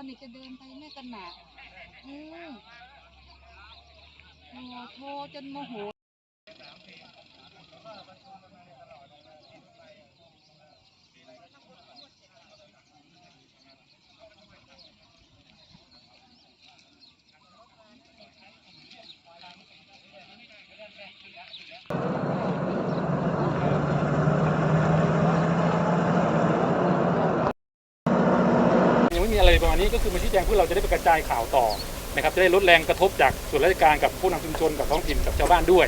อนี่จะเดินไปแม่กันหนักเออโอ้โทจนโมโห อะไรประมาณนี้ก็คือมาชี้แจงเพื่อเราจะได้ไปกระจายข่าวต่อนะครับจะได้ลดแรงกระทบจากส่วนราชการกับผู้นำชุมชนกับท้องถิ่นกับชาวบ้านด้วย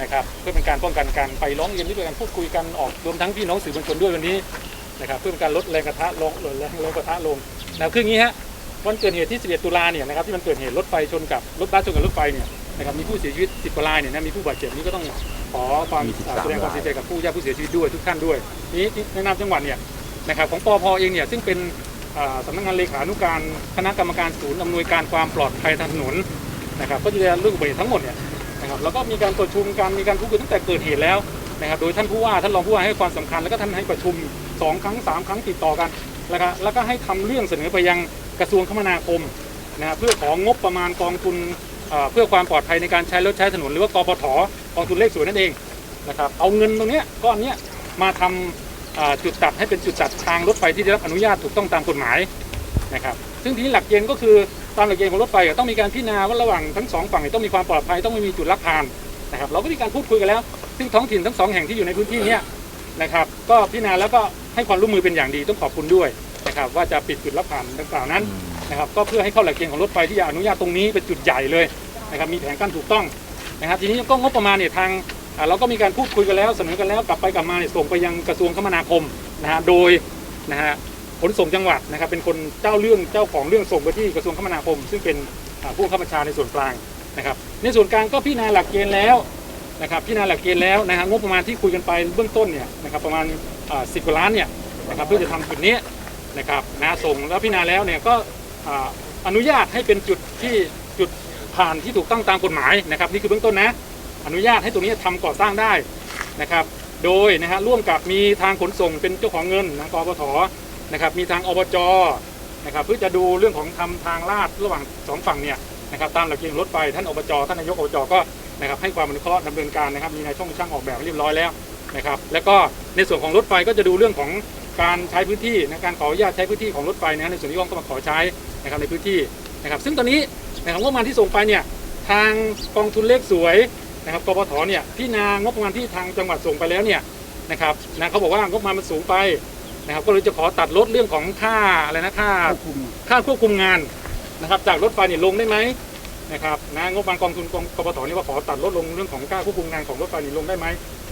นะครับเพื่อเป็นการป้องกันการไปร้องเรียนด้วยกันพูดคุยกันออกรวมทั้งพี่น้องสื่อมวลชนด้วยวันนี้นะครับเพื่อเป็นการลดแรงกระทะลงลดแรงแรงกระทะลงนะครับคืออย่างนี้ฮะวันเกิดเหตุที่ 11 ตุลาเนี่ยนะครับที่มันเกิดเหตุรถไฟชนกับรถบัสชนกับรถไฟเนี่ยนะครับมีผู้เสียชีวิต 10 กว่ารายเนี่ยนะมีผู้บาดเจ็บนี่ก็ต้องขอความแสดงความเสียใจกับผู้ญาติผู้เสียชีวิตด้วยทุกท่านด้วยนี้ในนามจังหวัดเนี่ยนะครับของปอพเองเนี่ยซึ่งเป็น สำนักงานเลขานุการคณะกรรมการศูนย์อำนวยการความปลอดภัยทางถนนนะครับก็จะเรื่องอุบัติเหตุทั้งหมดเนี่ยนะครับแล้วก็มีการประชุมกันมีการพูดคุยตั้งแต่เกิดเหตุแล้วนะครับโดยท่านผู้ว่าท่านรองผู้ว่าให้ความสำคัญแล้วก็ท่านให้ประชุม 2 ครั้ง 3 ครั้งติดต่อกันแล้วก็แล้วก็ให้ทำเรื่องเสนอไปยังกระทรวงคมนาคมนะครับเพื่อของงบประมาณกองทุนเพื่อความปลอดภัยในการใช้รถใช้ถนนหรือว่ากปทกองทุนเลขสวยนั่นเองนะครับเอาเงินตรงนี้ก้อนเนี้ยมาทำอ่า จุดตัดให้เป็นจุดตัดทางรถไฟที่ได้รับอนุญาตถูกต้องตามกฎหมายนะครับซึ่งทีนี้หลักเกณฑ์ก็คือตามหลักเกณฑ์ของรถไฟต้องมีการพิจารณาว่าระหว่างทั้งสองฝั่งต้องมีความปลอดภัยต้องไม่มีจุดลักพานนะครับเราก็มีการพูดคุยกันแล้ว ซึ่งท้องถิ่นทั้งสองแห่งที่อยู่ในพื้นที่นี้นะครับก็พิจารณาแล้วก็ให้ความร่วมมือเป็นอย่างดีต้องขอบคุณด้วยนะครับว่าจะปิดจุดลักพานดังกล่าวนั้นนะครับก็เพื่อให้เข้าหลักเกณฑ์ของรถไฟที่จะอนุญาตตรงนี้เป็นจุดใหญ่เลยนะครับมีแผนกั้นถูกต้องนะครับทีนี้ก็งบประมาณเนี่ยทาง เราก็มีการพูดคุยกันแล้วเสนอกันแล้วกลับไปกลับมาเนี่ยส่งไปยังกระทรวงคมนาคมนะฮะโดยนะฮะขนส่งจังหวัดนะครับเป็นคนเจ้าเรื่องเจ้าของเรื่องส่งไปที่กระทรวงคมนาคม ซึ่งเป็นผู้บังคับบัญชาในส่วนกลางนะครับในส่วนกลางก็พิจารณาหลักเกณฑ์แล้วนะครับพิจารณาหลักเกณฑ์แล้วนะฮะงบประมาณที่คุยกันไปเบื้องต้นเนี่ยนะครับประมาณสิบกว่าล้านเนี่ยนะครับเพื่อจะทำจุดนี้นะครับนะส่งแล้วพิจารณาแล้วเนี่ยก็อ่าอนุญาตให้เป็นจุดที่จุดผ่านที่ถูกต้องตามกฎหมายนะครับนี่คือเบื้องต้นนะ อนุญาตให้ตรงนี้ทำก่อสร้างได้นะครับ โดยนะฮะร่วมกับมีทางขนส่งเป็นเจ้าของเงินนะกปทนะครับ มีทางอบจนะครับเพื่อจะดูเรื่องของทำทางลาดระหว่างสองฝั่งเนี่ยนะครับตามหลักเกณฑ์รถไฟท่านอบจท่านนายกอบจก็นะครับให้ความอนุเคราะห์ดำเนินการนะครับมีนายช่องช่างออกแบบเรียบร้อยแล้วนะครับแล้วก็ในส่วนของรถไฟก็จะดูเรื่องของการใช้พื้นที่นะการขออนุญาตใช้พื้นที่ของรถไฟนะในส่วนที่ว่างก็มาขอใช้นะครับในพื้นที่นะครับซึ่งตอนนี้นะครับงบประมาณที่ส่งไปเนี่ยทางกองทุนเลขสวย นะครับกปทเนี่ยพิจารณางบประมาณที่ทางจังหวัดส่งไปแล้วเนี่ยนะครับนะเขาบอกว่างบประมาณมันสูงไปนะครับ ก็เลยจะขอตัดลดเรื่องของค่าอะไรนะค่าค่าควบคุมงานนะครับ จากรถไฟเนี่ยลงได้ไหมนะครับนะงบประมาณกองทุนกองกปทนี่ว่าขอตัดลดลงเรื่องของค่าควบคุมงานของรถไฟนี่ลงได้ไหม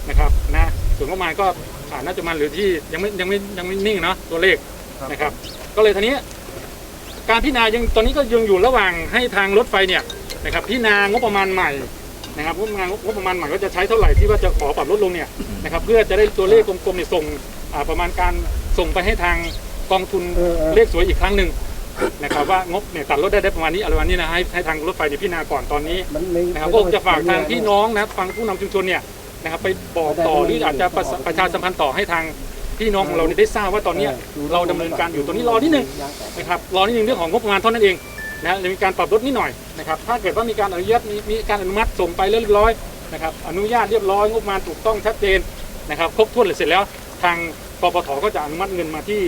นะครับนะส่วนงบประมาณก็อ่าน่าจะมาเหลือที่ยังไม่ยังไม่ยังไม่นิ่งเนาะตัวเลขนะครับ ก็เลยทีนี้การพิจารณายังตอนนี้ก็ยังอยู่ระหว่างให้ทางรถไฟเนี่ยนะครับพิจารณางบประมาณใหม่ นะครับงบประมาณงบประมาณใหม่ก็จะใช้เท่าไหร่ที่ว่าจะขอปรับลดลงเนี่ยนะครับเพื่อจะได้ตัวเลขกลมๆเนี่ยส่งอ่าประมาณการส่งไปให้ทางกองทุนเลขสวยอีกครั้งหนึ่งนะครับว่างบเนี่ยตัดลดได้ได้ประมาณนี้อะไรประมาณนี้นะให้ให้ทางรถไฟเนี่ยพิจารณาก่อนตอนนี้นะครับก็จะฝากทางพี่น้องนะฟังผู้นำชุมชนเนี่ยนะครับไปบอกต่อหรืออาจจะประสประชาสัมพันธ์ต่อให้ทางพี่น้องของเราเนี่ยได้ทราบว่าตอนเนี้ยเราดำเนินการอยู่ตอนนี้รอนิดนึงนะครับรอนิดนึงเรื่องของงบประมาณเท่านั้นเอง นะฮะจะมีการปรับลดนิดหน่อยนะครับถ้าเกิดว่ามีการอนุญาตมีมีการอนุมัติส่งไปเรียบร้อยนะครับอนุญาตเรียบร้อยงบประมาณถูกต้องชัดเจนนะครับครบถ้วนเลยเสร็จแล้ว ทางกปทก็จะอนุมัติเงินมาที่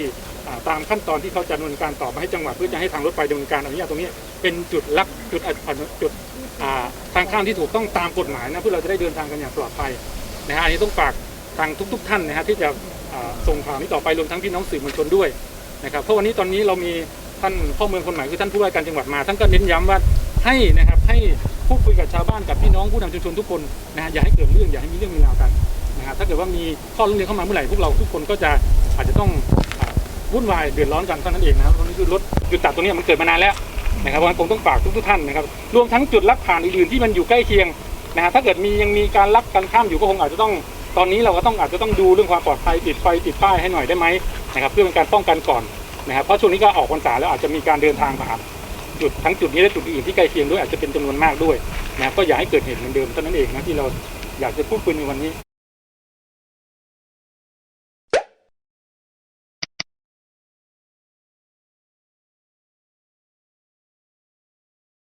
ตามขั้นตอนที่เขาจะดำเนินการต่อมาให้จังหวัดเพื่อจะให้ทางรถไฟดำเนินการอนุญาตตรงนี้ เป็นจุดลักจุดอจุดทางข้ามที่ถูกต้องตามกฎหมายนะเพื่อเราจะได้เดินทางกันอย่างปลอดภัยนะฮะอันนี้ต้องฝากทางทุก ๆ ท่านนะฮะที่จะส่งข่าวนี้ต่อไปรวมทั้งพี่น้องสื่อมวลชนด้วยนะครับเพราะวันนี้ตอนนี้เรามี ท่านพ่อเมืองคนใหม่คือท่านผู้ว่าการจังหวัดมา ท่านก็เน้นย้ำว่าให้นะครับให้พูดคุยกับชาวบ้านกับพี่น้องผู้นำชุมชนทุกคนนะฮะอย่าให้เกิดเรื่องอย่าให้มีเรื่องมีราวกันนะฮะนะครับถ้าเกิดว่ามีข้อร้องเรียนเข้ามาเมื่อไหร่พวกเราทุกคนก็จะอาจจะต้องวุ่นวายเดือดร้อนกันเท่านั้นเองนะครับเพราะนี่คือรถจุดตัดตรงนี้มันเกิดมานานแล้วนะครับเพราะฉะนั้นผมต้องฝากทุกท่านนะครับรวมทั้งจุดลักผ่านอื่นๆที่มันอยู่ใกล้เคียงนะฮะถ้าเกิดมียังมีการลักกันข้ามอยู่ก็คงอาจจะต้องตอนนี้เราก็ต้องอาจจะต้องดูเรื่องความปลอดภัยติดไฟติดป้ายให้หน่อยได้ไหมนะครับเพื่อเป็นการป้องกันก่อน นะครับเพราะช่วงนี้ก็ออกพรรษาแล้วอาจจะมีการเดินทางผ่านจุดทั้งจุดนี้และจุดอื่นที่ใกล้เคียงด้วยอาจจะเป็นจำนวนมากด้วยนะครับก็อย่าให้เกิดเหตุเหมือนเดิมเท่านั้นเองนะที่เราอยากจะพูดคุยในวันนี้